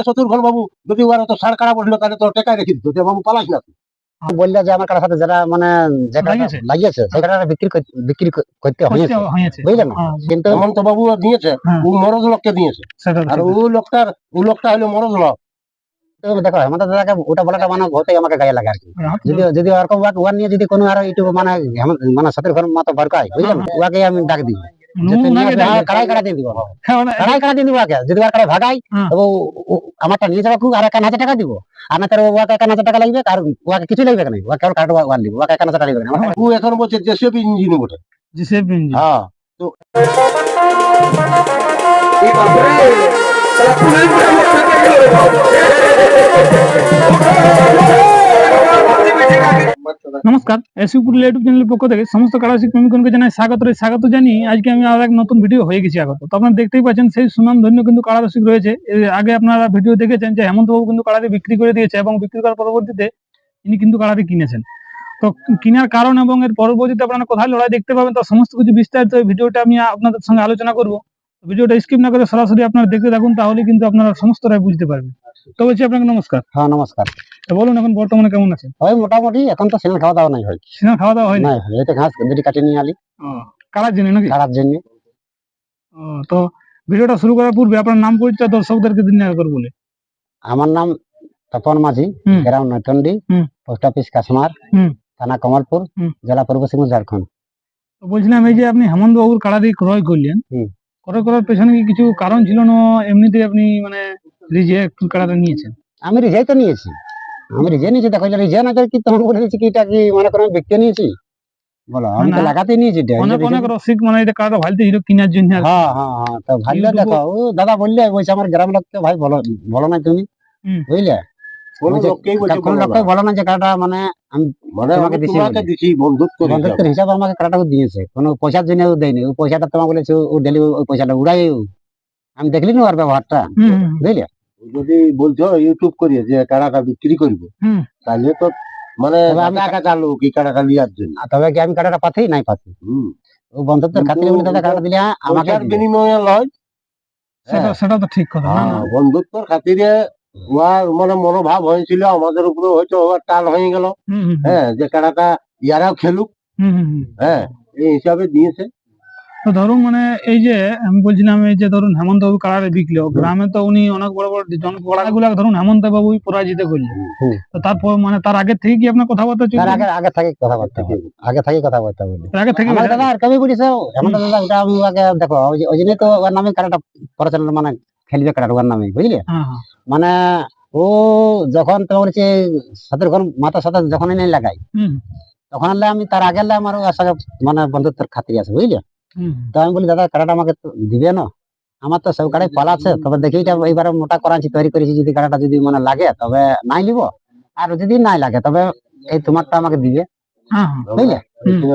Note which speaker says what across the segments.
Speaker 1: তাহলে শত্রুঘ্ন বাবু যদি ওরা তো সার বসল তাহলে তো টেকায় রেখে দিত যে বাবু পালাস না
Speaker 2: বললে যে আমার সাথে যারা মানে
Speaker 3: লাগিয়েছে?
Speaker 2: বিক্রি বিক্রি করতে হয়েছে বুঝলেন না?
Speaker 3: হ্যাঁ,
Speaker 2: কিন্তু
Speaker 1: হেমন্ত বাবু দিয়েছে
Speaker 3: হ্যাঁ।
Speaker 1: ও মরদ লোককে দিয়েছে আর। ও লোকটার ও লোকটা হলো মরদ লোক
Speaker 2: দেখো হেমন্ত দাদাকে ওটা বলাটা মানে হতেই আমাকে গায়ে লাগে আর কি যদি যদি ওরকম ওয়াক ওয়ান নিয়ে যদি কোনো আরও ইউটিউব মানে মানে সতের ঘর মতো ভরকায় বুঝলেন না? ওয়াকে আমি ডাক দিই হ্যাঁ,
Speaker 3: হ্যাঁ, হ্যাঁ।
Speaker 2: আমারটা নিয়ে যাব আর এক হাজার টাকা দিব। আর না তার ওকে এক হাজার টাকা লাগবে আর ওকে কিছু লাগবে না। ওকে কার্ড ওয়ান দিব ওকে এক হাজার টাকা লাগবে না।
Speaker 1: ও এখন বলছে জেসিবি ইঞ্জিন বটে।
Speaker 3: জিসেপ ইঞ্জিন।
Speaker 1: হ্যাঁ
Speaker 3: নমস্কার। এসিপুর ইউটিউব চ্যানেলের পক্ষ থেকে সমস্ত কারাসিক প্রেমিকগণকে জানাই স্বাগত স্বাগত জানি আজকে আমি আর এক নতুন ভিডিও হয়ে গেছি আগত। তো আপনারা দেখতেই পাচ্ছেন সেই সুনাম ধন্য কিন্তু কারারসিক রয়েছে। আগে আপনারা ভিডিও দেখেছেন যে হেমন্ত বাবু কিন্তু কারাটি বিক্রি করে দিয়েছে এবং বিক্রি করার পরবর্তীতে ইনি কিন্তু কারাটি কিনেছেন। তো কেনার কারণ এবং এর পরবর্তীতে আপনারা কোথায় লড়াই দেখতে পাবেন তার সমস্ত কিছু বিস্তারিত ভিডিওটা আমি আপনাদের সঙ্গে আলোচনা করব। ভিডিওটা স্কিপ না করে সরাসরি আপনারা দেখতে থাকুন, তাহলে কিন্তু আপনারা সমস্তটাই বুঝতে পারবেন। তো বলছি আপনাকে নমস্কার।
Speaker 2: হ্যাঁ নমস্কার।
Speaker 3: তো বলুন এখন বর্তমানে কেমন আছেন
Speaker 2: ওই মোটামুটি এখন তো সিনেমা খাওয়া দাওয়া নাই হয়।
Speaker 3: সিনেমা খাওয়া দাওয়া
Speaker 2: এই তো ঘাস কাটিয়ে নিয়ে আলি।
Speaker 3: কারার জন্য নাকি?
Speaker 2: ছাড়ার জন্য।
Speaker 3: তো ভিডিওটা শুরু করার পূর্বে আপনার নাম পরিচয় দর্শকদেরকে দিন একবার বলে।
Speaker 2: আমার নাম তপন মাঝি গ্রাম পোস্ট অফিস কাশমার থানা কমলপুর জেলা পূর্ব সিংহ ঝাড়খণ্ড।
Speaker 3: তো বলছিলাম এই যে আপনি হেমন্ত বাবুর কাড়াটি ক্রয় করলেন ক্রয় করার পেছনে কি কিছু কারণ ছিল না এমনিতে আপনি মানে রিজেক্ট কাড়াটা নিয়েছেন?
Speaker 2: আমি রিজাই তো নিয়েছি। আমি রিজাই নিয়েছি দেখো রিজাই না করে কি তখন বলে দিয়েছি কি এটা কি মনে করো আমি ব্যক্তি নিয়েছি? বলো আমি তো লাগাতে নিয়েছি এটা।
Speaker 3: অনেক অনেক রসিক মানে এটা ভালতে কেনার জন্য
Speaker 2: হ্যাঁ হ্যাঁ হ্যাঁ তো ভালো দেখো ও দাদা বললে বলছে আমার গ্রাম লোককে ভাই বলো বলো না তুমি বুঝলে?
Speaker 1: কোন
Speaker 2: লোককে বলো না যে কাটা মানে আমি
Speaker 1: মানে
Speaker 2: তোমাকে দিছি
Speaker 1: হিসাবে।
Speaker 2: বন্ধুত্বের হিসাবে আমাকে কাটাটা দিয়েছে কোনো পয়সার জন্য দেয়নি ওই পয়সাটা তোমাকে বলেছে ও ডেলি ওই পয়সাটা উড়াই আমি দেখলি না ওর ব্যবহারটা বুঝলে?
Speaker 1: যদি বলছো ইউটিউব করিয়ে যে কাড়াটা বিক্রি করব তাহলে তো মানে
Speaker 2: আমি-
Speaker 1: টাকা চালু কি কাড়াটা লিয়ার জন্য
Speaker 2: তবে কি আমি কাটাটা পাতেই নাই
Speaker 1: হুম।
Speaker 2: ও বন্ধুত্বের খাতিরে বলে দাদা কাটা দিলে হ্যাঁ, আমাকে।
Speaker 1: বিনিময়ে লয়
Speaker 3: সেটা
Speaker 1: হ্যাঁ।
Speaker 3: সেটা তো ঠিক কথা।
Speaker 1: হ্যাঁ, বন্ধুত্বর খাতিরে উহার মানে মনোভাব হয়েছিল আমাদের উপরে হয়তো ওর টাল হয়ে গেল হ্যাঁ যে কাড়াটা ইয়ারাও খেলুক
Speaker 3: হুম, হুম, হুম।
Speaker 1: হ্যাঁ এই হিসাবে দিয়েছে
Speaker 3: তো ধরুন মানে এই যে আমি বলছিলাম এই যে ধরুন হেমন্ত বাবু কাড়ারে বিকলো গ্রামে তো উনি অনেক বড় বড় জনগুলা ধরুন হেমন্ত বাবুই পরাজিত করলেন। তো তারপর মানে তার আগে থেকে কি আপনার কথাবার্তা চলছে?
Speaker 2: আগে আগে থেকে কথাবার্তা। আগে থেকে কথাবার্তা বলি।
Speaker 3: আগে থেকে
Speaker 2: দাদা আর কবি বলিস আমার দাদা ওটা আমি আগে দেখো ওই যে- ওই জন্যই তো ওর নামে কাটাটা পরিচালনা মানে খেলবে কাটাটা ওর নামে বুঝলে?
Speaker 3: হ্যাঁ হ্যাঁ।
Speaker 2: মানে ও যখন তোমার বলছে সাথে যখন মাথার সাথে যখন এনে লাগাই তখন আমি তার আগে আমার মানে বন্ধুত্বের খাতির আছে বুঝলে? তো আমি বলি দাদা কাটাটা আমাকে দিবে না। আমার তো সব কাটাই পালা আছে। তবে দেখি এইবারে মোটা করাচ্ছি তৈরি করেছি। যদি কাটাটা যদি মানে লাগে তবে নাই নিব। আর যদি নাই লাগে তবে এই তোমারটা আমাকে দিবে।
Speaker 3: হ্যাঁ হ্যাঁ,
Speaker 2: বুঝলে?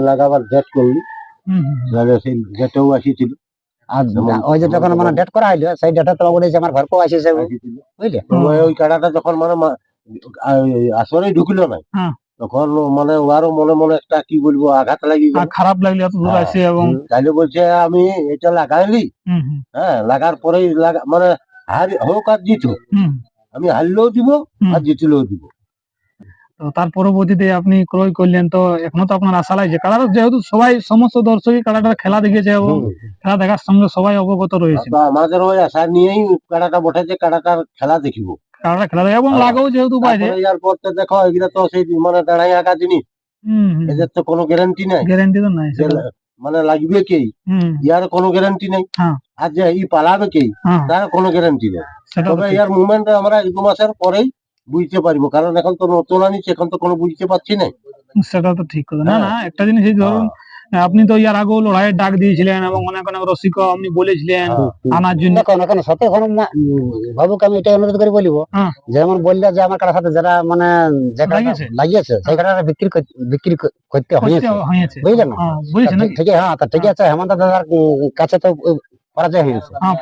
Speaker 1: লাগাবার ডেট করলি। সেই ডেটেও আসিছিল।
Speaker 2: আর ওই যে যখন মানে ডেট করা হইল সেই ডেটে তোমার বলেছে আমার ঘরকেও আসেছে
Speaker 1: আসিছিল।
Speaker 2: বুঝলে?
Speaker 1: ওই কাড়াটা যখন মানে আসরে ঢুকলো না। তখন মানে ওয়ারও মনে মনে একটা কি বলব আঘাত লাগি
Speaker 3: খারাপ লাগলে এত দূর
Speaker 1: হ্যাঁ,
Speaker 3: এবং
Speaker 1: তাইলে বলছে আমি এটা লাগাইলি? হ্যাঁ লাগার পরেই লাগা মানে হার হোক আর জিত আমি হারলেও দিব। আর জিতলেও দিব।
Speaker 3: তো তার পরবর্তীতে আপনি ক্রয় করলেন তো এখনও তো আপনার আশা লাগছে কাড়াটা যেহেতু সবাই সমস্ত দর্শকই কাড়াটার খেলা দেখেছে এবং খেলা দেখার সঙ্গে সবাই অবগত রয়েছে।
Speaker 1: আমাদের ওই আশা নিয়েই কাড়াটা বটেছে কাড়াটার খেলা দেখিব।
Speaker 3: খেলা এবং
Speaker 1: হ্যাঁ।
Speaker 3: যেহেতু
Speaker 1: ইয়ার পর তো দেখো এগুলা তো সেই মানে দাঁড়াই আঁকা জিনিস।
Speaker 3: হুম হুম।
Speaker 1: এদের তো কোনো গ্যারান্টি নাই।
Speaker 3: গ্যারান্টি তো নাই
Speaker 1: মানে লাগবে কে?
Speaker 3: হুম।
Speaker 1: ইয়ার কোনো গ্যারান্টি নেই।
Speaker 3: হ্যাঁ।
Speaker 1: আর যে ই পালাবে কে?
Speaker 3: হ্যাঁ।
Speaker 1: তার কোনো গ্যারান্টি নেই। তবে ইয়ার মুভমেন্ট আমরা এক দু মাসের পরেই বুঝতে পারব। কারণ এখন তো নতুন আনিছি এখন তো কোনো বুঝতে পারছি না
Speaker 3: সেটা তো ঠিক কথা। না না
Speaker 1: হ্যাঁ।
Speaker 3: একটা জিনিস এই ধরুন আপনি তো ইয়ার আগেও লড়াইয়ের ডাক দিয়েছিলেন এবং অনেক অনেক রসিক আপনি বলেছিলেন আনার জন্য।
Speaker 2: এখন সত্যি এখন বাবুকে আমি এটাই অনুরোধ করে বলিব।
Speaker 3: হ্যাঁ।
Speaker 2: যেমন বললে যে আমার কাটার সাথে যারা মানে
Speaker 3: লাগিয়েছে?
Speaker 2: সেই কাটাটা বিক্রি বিক্রি করতে হয়েছে। বুঝলেন
Speaker 3: হ্যাঁ, বুঝেছেন
Speaker 2: ঠিক হ্যাঁ ঠিক আছে হেমন্ত দাদার কাছে তো পরাজয় হয়েছে।
Speaker 3: হ্যাঁ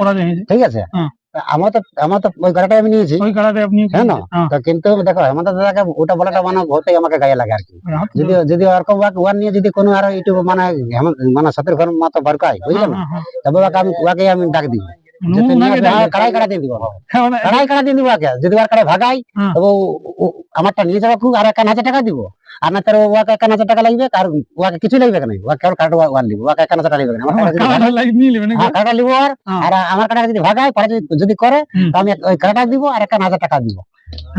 Speaker 2: ঠিক আছে?
Speaker 3: হ্যাঁ।
Speaker 2: আমার তো আমার তো ওই কাটাটাই আমি নিয়েছি।
Speaker 3: ওই কাড়াতে আপনি
Speaker 2: হ্যাঁ না? তো কিন্তু দেখো হেমন্ত দাদাকে ওটা বলাটা মানে হতেই আমাকে গায়ে লাগে আর কি। যদি যদি ওরকম ওয়াক নিয়ে যদি কোনো আরও ইউটিউব মানে মানে সতের ঘর মতো ভরকায় বুঝলেন না? তবে ওকে আমি ওকে আমি ডাক দিই। কাড়াই কাড়া দিয়ে দিব। দিয়ে দিব যদি আর কাড়াই ভাগাই। তবে ও- ও- আমারটা নিয়ে যাবে খুব আর একান হাজার টাকা দিব। আর না তার ওয়াকে একান হাজার টাকা লাগবে আর ওয়াকে কিছু লাগবে না ওয়াকে কেবল কার্ড ওয়ান দিব ওয়াকে একান হাজার টাকা লাগবে আমার
Speaker 3: নাকি?
Speaker 2: হ্যাঁ লিব আর
Speaker 3: হ্যাঁ।
Speaker 2: আর আমার কাড়া যদি পরে যদি- যদি করে তো আমি ওই দিব আর একান হাজার টাকা দিব।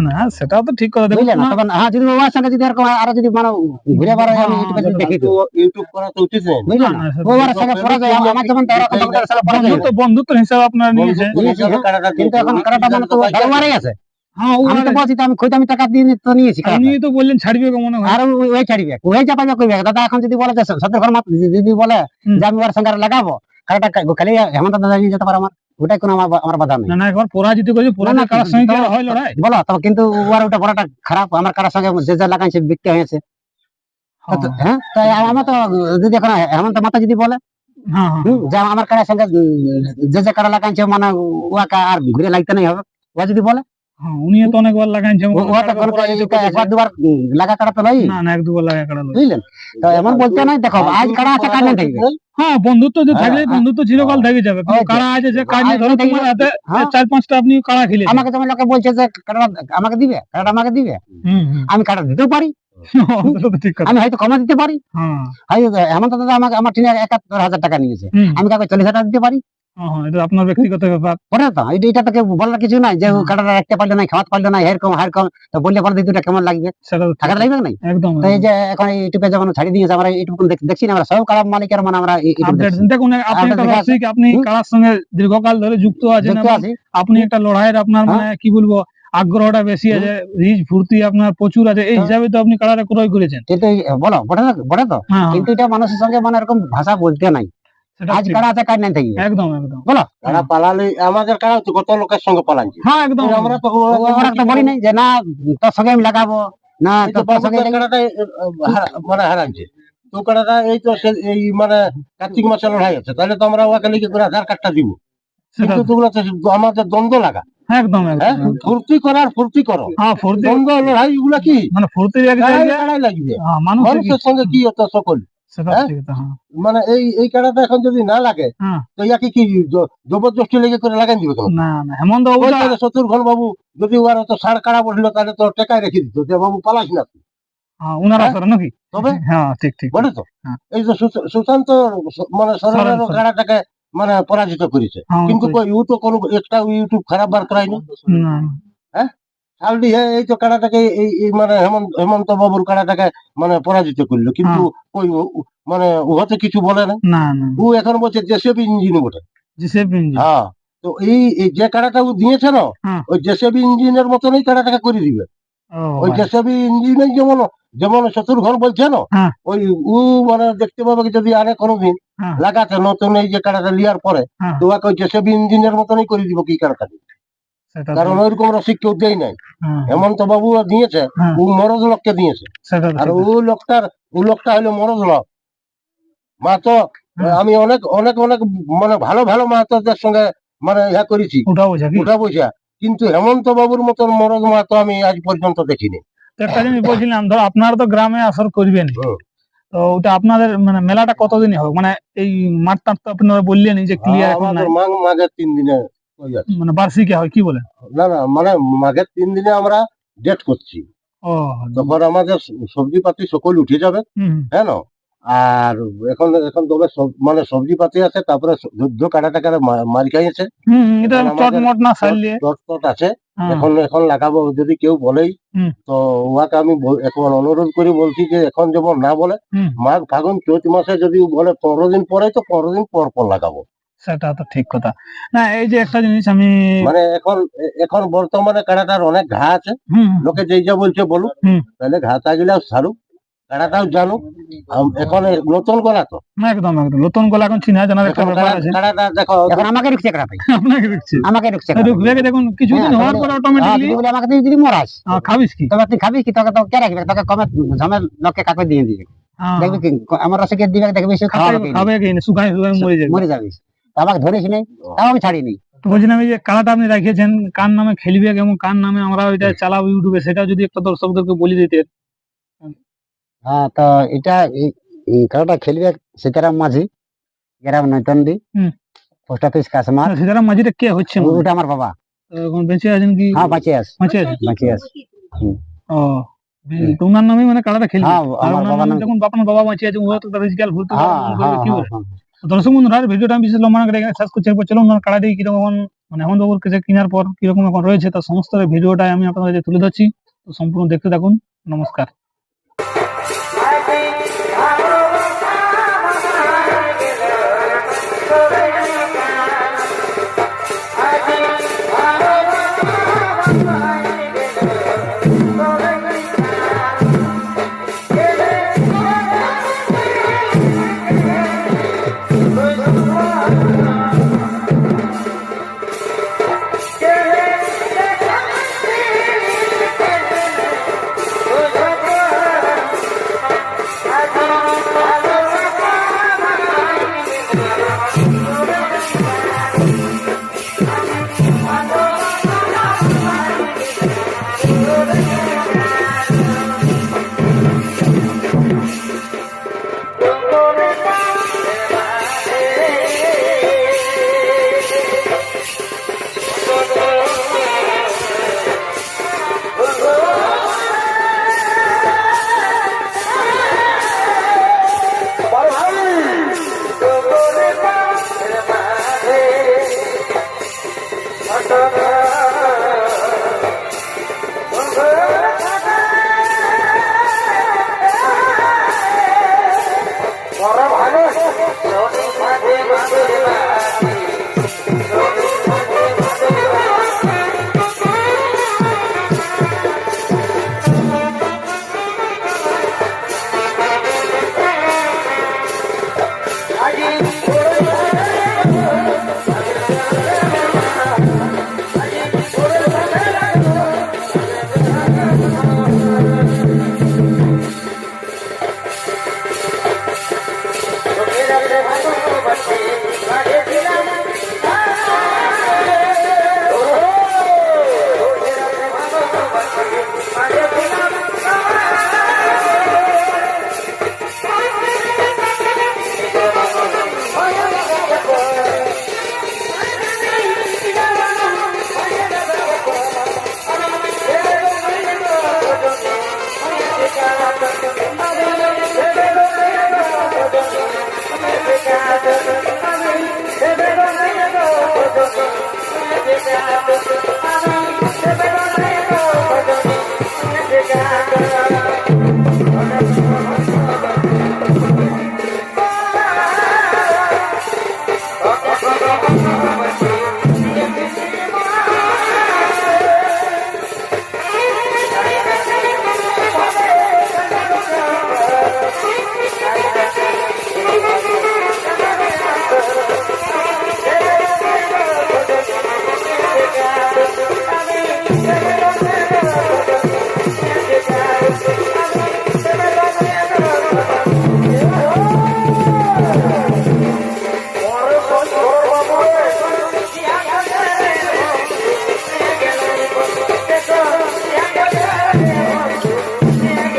Speaker 3: না সেটাও তো ঠিক কথা দেখুন
Speaker 2: বুঝলেন না? তখন হ্যাঁ যদি ওর সঙ্গে যদি এরকম আরও যদি মানে ঘুরে বার আমি ইউটিউবে যদি দেখি তো।
Speaker 1: ইউটিউব করা তো উচিত
Speaker 2: বুঝলেন ওর সঙ্গে পড়া যায় আমার যেমন তারা কম্পিউটার সালে পড়া যায়।
Speaker 3: বন্ধুত্ব বন্ধুত্ব হিসাবে আপনারা নিয়েছে
Speaker 2: হ্যাঁ। কিন্তু এখন কাড়াটা মানে তো আছে।
Speaker 3: হ্যাঁ
Speaker 2: আমি তো বলছি আমি খুঁজে আমি টাকা দিয়ে তো নিয়েছি কাড়াটা।
Speaker 3: তো বললেন ছাড়বে মনে হয়।
Speaker 2: আর ওই- ওই ওই চাপাবে কইবে দাদা এখন যদি বলে যে সত্তর ঘর মাত্র যদি বলে যে আমি ওর সঙ্গে লাগাবো কারটা খালি হেমন্ত দাদা নিয়ে যেতে পারে আমার। ওটাই কোনো আমার আমার বাধা নেই।
Speaker 3: না না একবার পরাজিত করেছে
Speaker 2: না,
Speaker 3: পরাজিত
Speaker 2: না,
Speaker 3: কারার সঙ্গে কি আর
Speaker 2: তো-
Speaker 3: হয় লড়াই?
Speaker 2: বলো তবে কিন্তু ওর ওটা বড়টা খারাপ। আমার কারার সঙ্গে যে যে লাগাইছে বিক্রি হয়েছে। হ্যাঁ। তাই আমার তো যদি এখন হেমন্ত মাতা যদি বলে
Speaker 3: হ্যাঁ হ্যাঁ।
Speaker 2: যে আমার কারার সঙ্গে যে যে কারা লাগাইছে মানে ওয়াকে আর ঘুরে লাগতে নাই হবে। ও যদি বলে
Speaker 3: হ্যাঁ উনি তো অনেকবার লাগাইছে
Speaker 2: ও- ও তো কোনো একবার দুবার লাগা কাটা তো নাই
Speaker 3: না না এক দুবার লাগা কাড়া
Speaker 2: বুঝলেন? তো এমন বলতে নাই দেখো আজ কারা আছে কার নেই থাকবে?
Speaker 3: হ্যাঁ বন্ধুত্ব যে
Speaker 2: হ্যাঁ,
Speaker 3: থাকলে
Speaker 2: হ্যাঁ।
Speaker 3: বন্ধুত্ব চিরকাল থেকে যাবে। কারা আছে যে কাজ নিয়ে ধরো তোমার হাতে
Speaker 2: হ্যাঁ।
Speaker 3: চার পাঁচটা আপনি কারা খেলে
Speaker 2: আমাকে যেমন লোকে বলছে যে কাটা আমাকে দিবে কাটা আমাকে দিবে। আমি কাটা দিতেও পারি।
Speaker 3: তো ঠিক
Speaker 2: আমি হয়তো কমে দিতে পারি।
Speaker 3: হ্যাঁ।
Speaker 2: হয়তো হেমন্ত দাদা আমাকে আমার একাত্তর হাজার টাকা নিয়েছে। আমি কাউকে চল্লিশ হাজার দিতে পারি।
Speaker 3: হ্যাঁ, হ্যাঁ, এটা আপনার ব্যক্তিগত ব্যাপার।
Speaker 2: পরে তো এটা এটা বলার কিছু নাই। যে কাটাটা রাখতে পারল না খাওয়াতে পারল না এরকম হারকম তো বললে পরে দুটা কেমন লাগবে?
Speaker 3: সেটা তো ঠিক।
Speaker 2: টাকা
Speaker 3: কথা।
Speaker 2: লাগবে নাই?
Speaker 3: একদম
Speaker 2: তো এই যে এখন ইউটিউবে যখন ছাড়ি দিয়েছে আমরা ইউটিউব দেখছি না আমরা সব কারাম মালিকের মানে আমরা ইউটিউব
Speaker 3: আপডেট।
Speaker 2: দেখছি।
Speaker 3: দেখুন আপনি একটা রসিক, আপনি কারার সঙ্গে দীর্ঘকাল ধরে যুক্ত আছেন আপনি একটা লড়াইয়ের আপনার
Speaker 2: হ্যাঁ।
Speaker 3: মানে কি বলব আগ্রহটা বেশি আছে রিচ ফুর্তি আপনার প্রচুর আছে। এই
Speaker 2: হ্যাঁ।
Speaker 3: হিসাবে তো আপনি কারাটা ক্রয় করেছেন।
Speaker 2: কিন্তু বলো বটে তো।
Speaker 3: হ্যাঁ।
Speaker 2: কিন্তু এটা মানুষের সঙ্গে মানে এরকম ভাষা বলতে নাই। আজ কারা আছে কার নাই থাকি?
Speaker 3: একদম একদম।
Speaker 2: বলো।
Speaker 1: তারা পালালে আমাদের কারা তো লোকের সঙ্গে পালাচ্ছে
Speaker 3: হ্যাঁ একদম।
Speaker 1: আমরা তো
Speaker 2: ওরা একটা বলি নাই যে না তোর সঙ্গে আমি লাগাবো না তোর সঙ্গে
Speaker 1: বাবুদের কাড়াটা, এ, এ, হারা- মানে হারাচ্ছে তো কাড়াটা এই তো এই মানে কার্তিক মাসে লড়াই আছে তাহলে তো আমরা ওকে লিখে করে আধার কার্ডটা দিব।
Speaker 3: সেটা
Speaker 1: কিন্তু তোগুলো আমাদের দ্বন্দ্ব লাগা।
Speaker 3: একদম
Speaker 1: হ্যাঁ? ফুর্তি করার ফুর্তি করো।
Speaker 3: হ্যাঁ ফুর্তি
Speaker 1: দ্বন্দ্ব লড়াই এগুলা কি?
Speaker 3: মানে
Speaker 1: কাড়াই লাগবে।
Speaker 3: হ্যাঁ, মানুষের
Speaker 1: মানুষের সঙ্গে কি হতো সকল? হ্যাঁ?
Speaker 3: হ্যাঁ।
Speaker 1: মানে এই এই কাড়াটা এখন যদি না লাগে
Speaker 3: হ্যাঁ।
Speaker 1: তো ইয়াকে কি জবরদস্তি লেগে করে লাগাই দিবে কেন
Speaker 3: না না হেমন্ত বাবু
Speaker 1: ওই
Speaker 3: তো-
Speaker 1: বাবু যদি ওর তো সার কাড়া বসল তাহলে তো টেকায় রেখে দিত যে বাবু পালাস না তুই।
Speaker 3: হ্যাঁ, উনারা
Speaker 1: হ্যাঁ?
Speaker 3: নাকি
Speaker 1: তবে
Speaker 3: হ্যাঁ ঠিক ঠিক
Speaker 1: বলে তো
Speaker 3: হ্যাঁ।
Speaker 1: এই যে সুশান্ত মানে। কাড়াটাকে মানে পরাজিত করেছে
Speaker 3: হ্যাঁ,
Speaker 1: কিন্তু তো কোনো একটা ইউটিউব খারাপ বার করায়নি
Speaker 3: না,
Speaker 1: অলরেডি এই তো কাড়াটাকে এই মানে হেমন্ত হেমন্ত বাবুর কাড়াটাকে মানে পরাজিত করল কিন্তু ওই মানে ও তো কিছু বলে না ও এখন বলছে জেসিবি ইঞ্জিন বটে
Speaker 3: জিসেপ ইঞ্জিন
Speaker 1: হ্যাঁ তো এই যে কাড়াটা ও দিয়েছে না
Speaker 3: হ্যাঁ।
Speaker 1: ওই জেসিবি ইঞ্জিনের মতনই কাড়াটাকে করে দিবে ওই। জেসিবি ইঞ্জিনের যেমন যেমন শত্রুঘ্ন বলছে না
Speaker 3: হ্যাঁ।
Speaker 1: ওই ও মানে দেখতে পাবে যদি আরে কোনোদিন
Speaker 3: হ্যাঁ।
Speaker 1: লাগাতে নতুন এই যে কাড়াটা লিয়ার পরে। তো ওকে ওই জেসিবি ইঞ্জিনের মতনই করে দিব কি কাড়াটা কারণ ওইরকম রসিক কেউ দেয় নাই। হেমন্ত বাবু দিয়েছে। ও মরদ লোককে দিয়েছে। আর ও লোকটার ও লোকটা হলো মরদ লোক। মাতো
Speaker 3: হ্যাঁ।
Speaker 1: আমি অনেক অনেক অনেক মানে ভালো ভালো মাহাতোদের সঙ্গে মানে ইয়া করেছি।
Speaker 3: বোঝা
Speaker 1: উঠা বসা কিন্তু হেমন্ত বাবুর মতন মরদ মাহাতো আমি আজ পর্যন্ত দেখিনি।
Speaker 3: তো একটা জিনিস বলছিলাম ধর আপনারা তো গ্রামে আসর করবেন। তো ওটা আপনাদের মানে মেলাটা কতদিন হবে? মানে এই মাঠ টাট তো আপনারা বললেন যে ক্লিয়ার এখন
Speaker 1: মাঘের তিন দিনে।
Speaker 3: মানে বার্ষিকে হয় কি বলে?
Speaker 1: না না মানে মাঘের তিন দিনে আমরা ডেট করছি। তখন আমাদের সবজি পাতি সকল উঠে যাবে হ্যাঁ না? আর এখন এখন তবে মানে সবজি পাতি আছে তারপরে যুদ্ধ কাটা টাকা মারি খাইছে
Speaker 3: হুম, হুম,
Speaker 1: এখন
Speaker 3: চট না সাইলে
Speaker 1: টট টট আছে।
Speaker 3: হ্যাঁ,
Speaker 1: এখন এখন লাগাবো যদি কেউ বলেই তো উহাকে আমি এখন অনুরোধ করে বলছি যে এখন যেমন না বলে মাঘ ফাগুন চৈত মাসে যদি বলে পনেরো দিন পরে তো পনেরো দিন পর পর লাগাবো।
Speaker 3: সেটা তো ঠিক কথা। না এই যে একটা জিনিস আমি
Speaker 1: মানে এখন এখন বর্তমানে কাড়াটার অনেক ঘা আছে। লোকে যেই যা বলছে বলুক। তাহলে ঘা থাকলেও কাড়াটাও জানুক। এখন নতুন গলা তো।
Speaker 3: একদম একদম। নতুন গলা এখন চিনা জানার একটা ব্যাপার আছে।
Speaker 1: কাড়াটা দেখো
Speaker 2: এখন আমাকে কাটা
Speaker 3: আপনাকে দেখছি
Speaker 2: আমাকে কাড়া।
Speaker 3: দেখুন কিছুদিন
Speaker 2: হ্যাঁ,
Speaker 3: হওয়ার পর
Speaker 2: হ্যাঁ,
Speaker 3: অটোমেটিকলি
Speaker 2: বলে আমাকে তুই যদি মরাস
Speaker 3: খাবিস কি?
Speaker 2: তবে তুই খাবি কি? তোকে তো কে রাখবে তোকে কমে ঝমের লোককে কাকে দিয়ে দিবে?
Speaker 3: হ্যাঁ,
Speaker 2: দেখবি কি? আমার রসিকে দিবে দেখবি সে
Speaker 3: খাবে
Speaker 2: কি?
Speaker 3: খাবে কি? শুকায় শুকায় মরে যাবে।
Speaker 2: মরে যাবিস তো আমাকে ধরিস নাই তাও আমি ছাড়িনি।
Speaker 3: তো বলছিলাম এই যে কালাটা আপনি রাখিয়েছেন কার নামে খেলবে এবং কার নামে আমরা ওইটা চালাবো ইউটিউবে সেটা যদি একটা দর্শকদেরকে বলে দিতে।
Speaker 2: হ্যাঁ তো এটা এই- খেলাটা খেলবে সীতারাম মাঝি গ্রাম নৈতন্ডি
Speaker 3: হুম।
Speaker 2: Post office customer.
Speaker 3: সীতারাম মাঝিটা কে হচ্ছে
Speaker 2: ওটা আমার বাবা।
Speaker 3: এখন বেঁচে আছেন কি?
Speaker 2: হ্যাঁ বাঁচে আস
Speaker 3: বাঁচে আছেন
Speaker 2: বাঁচে আস
Speaker 3: ও তোমার নামে মানে কাড়াটা খেলছে
Speaker 2: হ্যাঁ আমার বাবা
Speaker 3: নাম যখন আপনার বাবা বাঁচিয়ে আছে ও তো তার রিজিকাল ভুলতে
Speaker 2: হ্যাঁ হ্যাঁ
Speaker 3: কি
Speaker 2: হ্যাঁ
Speaker 3: বলে?
Speaker 2: হ্যাঁ।
Speaker 3: তো দর্শক বন্ধুরা ভিডিওটা আমি বিশেষ লম্বা করে শেষ করছি, এরপর চলুন কাড়া দিয়ে কীরকম মানে হেমন্ত বাবুর কাছে কেনার পর কীরকম এখন রয়েছে, তার সমস্ত ভিডিওটাই আমি আপনাদের তুলে ধরছি। তো সম্পূর্ণ দেখতে থাকুন। নমস্কার।
Speaker 4: I'm